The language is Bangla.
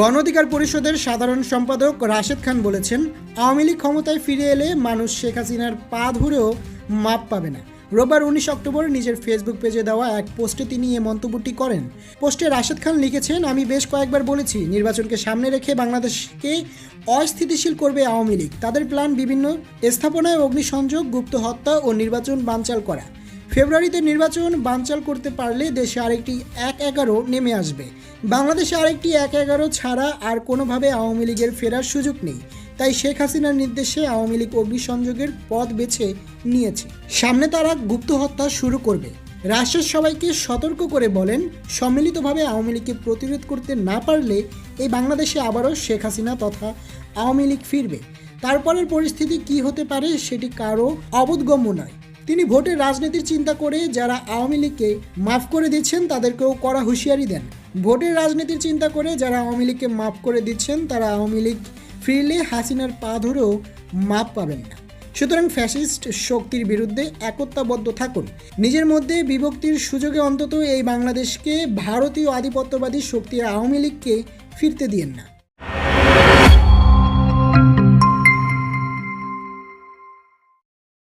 গণ অধিকার পরিষদের সাধারণ সম্পাদক রাশেদ খান বলেছেন, আওয়ামী লীগ ক্ষমতায় ফিরে এলে মানুষ শেখ হাসিনার পা ধরেও মাপ পাবে না। রোববার উনিশ অক্টোবর নিজের ফেসবুক পেজে দেওয়া এক পোস্টে তিনি এ মন্তব্যটি করেন। পোস্টে রাশেদ খান লিখেছেন, আমি বেশ কয়েকবার বলেছি, নির্বাচনকে সামনে রেখে বাংলাদেশকে অস্থিতিশীল করবে আওয়ামী লীগ। তাদের প্ল্যান বিভিন্ন স্থাপনায় অগ্নিসংযোগ, গুপ্ত হত্যা ও নির্বাচন বানচাল করা। ফেব্রুয়ারিতে নির্বাচন বানচাল করতে পারলে দেশে আরেকটি এক এগারো নেমে আসবে। বাংলাদেশে আরেকটি এক এগারো ছাড়া আর কোনোভাবে আওয়ামী লীগের ফেরার সুযোগ নেই। তাই শেখ হাসিনার নির্দেশে আওয়ামী লীগ অগ্নিসংযোগের পথ বেছে নিয়েছে। সামনে তারা গুপ্ত হত্যা শুরু করবে। রাষ্ট্রের সবাইকে সতর্ক করে বলেন, সম্মিলিতভাবে আওয়ামী লীগকে প্রতিরোধ করতে না পারলে এই বাংলাদেশে আবারও শেখ হাসিনা তথা আওয়ামী লীগ ফিরবে। তারপরের পরিস্থিতি কি হতে পারে সেটি কারও অবোধগম্য নয়। তিনি ভোটের রাজনীতির চিন্তা করে যারা আওয়ামী লীগকে মাফ করে দিচ্ছেন, তাদেরকেও কড়া হুঁশিয়ারি দেন। ভোটের রাজনীতির চিন্তা করে যারা আওয়ামী লীগকে মাফ করে দিচ্ছেন, তারা আওয়ামী লীগ ফিরলে হাসিনার পা ধরেও মাপ পাবেন না। সুতরাং ফ্যাসিস্ট শক্তির বিরুদ্ধে একতাবদ্ধ থাকুন। নিজের মধ্যে বিভক্তির সুযোগে অন্তত এই বাংলাদেশকে ভারতীয় আধিপত্যবাদী শক্তি আওয়ামী লীগকে ফিরতে দিয়েন না।